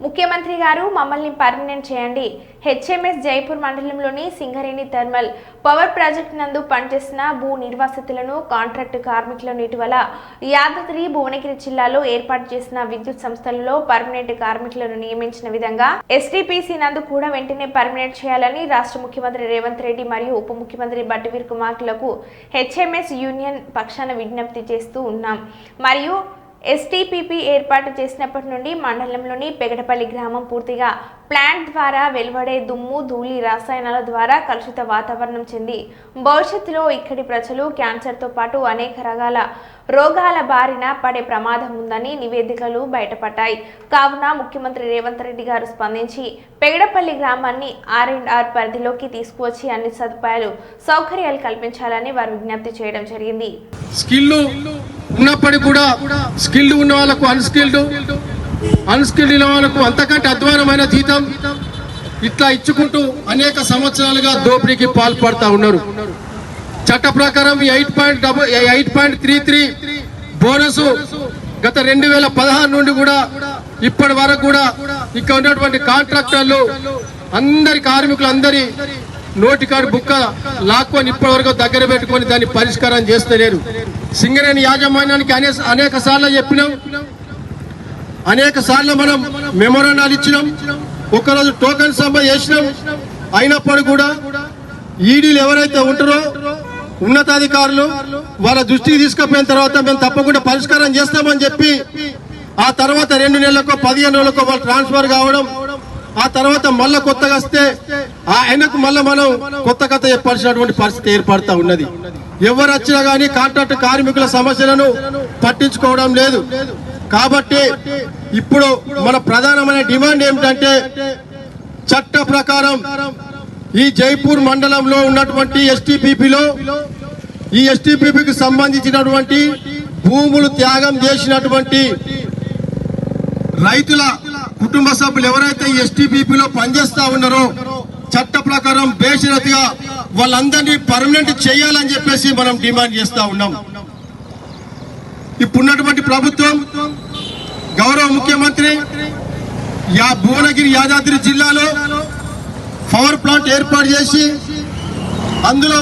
ముఖ్యమంత్రి గారు మమ్మల్ని పర్మనెంట్ చేయండి. హెచ్ఎంఎస్ జైపూర్ మండలంలోని సింగరేణి థర్మల్ పవర్ ప్రాజెక్ట్ నందు పనిచేసిన భూ నిర్వాసితులను కాంట్రాక్టు కార్మికులను ఇటీవల యాదాద్రి భువనగిరి జిల్లాలో ఏర్పాటు చేసిన విద్యుత్ సంస్థలలో పర్మనెంట్ కార్మికులను నియమించిన విధంగా ఎస్టీపీసీ నందు కూడా వెంటనే పర్మనెంట్ చేయాలని రాష్ట్ర ముఖ్యమంత్రి రేవంత్ రెడ్డి మరియు ఉప ముఖ్యమంత్రి బట్టివీర్ కుమార్లకు హెచ్ఎంఎస్ యూనియన్ పక్షాన విజ్ఞప్తి చేస్తూ ఉన్నాం. మరియు ఎస్టీపీపీ ఏర్పాటు చేసినప్పటి నుండి మండలంలోని పెగడపల్లి గ్రామం పూర్తిగా ప్లాంట్ ద్వారా వెలువడే దుమ్ము ధూళి రసాయనాల ద్వారా కలుషిత వాతావరణం చెంది భవిష్యత్తులో ఇక్కడి ప్రజలు క్యాన్సర్తో పాటు అనేక రకాల రోగాల బారిన పడే ప్రమాదం ఉందని నివేదికలు బయటపడ్డాయి. కావున ముఖ్యమంత్రి రేవంత్ రెడ్డి గారు స్పందించి పెగడపల్లి గ్రామాన్ని ఆర్ అండ్ ఆర్ పరిధిలోకి తీసుకువచ్చి అన్ని సదుపాయాలు సౌకర్యాలు కల్పించాలని వారు విజ్ఞప్తి చేయడం జరిగింది. ఉన్నప్పటికీ కూడా స్కిల్డ్ ఉన్న వాళ్ళకు అన్స్కిల్డ్ అన్స్కిల్డ్ ఉన్న వాళ్ళకు అంతకంటే అధ్వానమైన జీతం ఇట్లా ఇచ్చుకుంటూ అనేక సంవత్సరాలుగా దోపిడీకి పాల్పడతా ఉన్నారు. చట్ట ప్రకారం eight point double eight point three three bonus గత రెండు వేల పదహారు నుండి కూడా ఇప్పటి వరకు కూడా ఇక్కడ ఉన్నటువంటి కాంట్రాక్టర్లు అందరి కార్మికులు అందరి నోటి కార్డు బుక్క లాక్కొని ఇప్పటివరకు దగ్గర పెట్టుకొని దాన్ని పరిష్కారం చేస్తలేరు. సింగరేణి యాజమాన్యానికి అనేక అనేక సార్లు చెప్పినాం. అనేక సార్లు మనం మెమోరాండాలు ఇచ్చినాం. ఒకరోజు టోకెన్ సభ చేసినాం. అయినప్పుడు కూడా ఈడీలు ఎవరైతే ఉంటారో ఉన్నతాధికారులు వాళ్ళ దృష్టికి తీసుకుపోయిన తర్వాత మేము తప్పకుండా పరిష్కారం చేస్తామని చెప్పి ఆ తర్వాత రెండు నెలలకు పదిహేను నెలలకు వాళ్ళు ట్రాన్స్ఫర్ కావడం ఆ తర్వాత మళ్ళా కొత్తగా వస్తే ఆ ఆయనకు మళ్ళా మనం కొత్త కథ చెప్పాల్సినటువంటి పరిస్థితి ఏర్పడతా ఉన్నది. ఎవరు వచ్చినా గానీ కాంట్రాక్ట్ కార్మికుల సమస్యలను పట్టించుకోవడం లేదు. కాబట్టి ఇప్పుడు మన ప్రధానమైన డిమాండ్ ఏమిటంటే చట్ట ప్రకారం ఈ జైపూర్ మండలంలో ఉన్నటువంటి ఎస్టీపీపీలో ఈ ఎస్టీపీపీకి సంబంధించినటువంటి భూములు త్యాగం చేసినటువంటి రైతుల కుటుంబ సభ్యులు ఎవరైతే ఈ ఎస్టీపీపీలో పనిచేస్తా ఉన్నారో చట్ట ప్రకారం బేషరతిగా వాళ్ళందరినీ పర్మనెంట్ చేయాలని చెప్పేసి మనం డిమాండ్ చేస్తా ఉన్నాం. ఇప్పుడున్నటువంటి ప్రభుత్వం గౌరవ ముఖ్యమంత్రి యా భువనగిరి యాదాద్రి జిల్లాలో పవర్ ప్లాంట్ ఏర్పాటు చేసి అందులో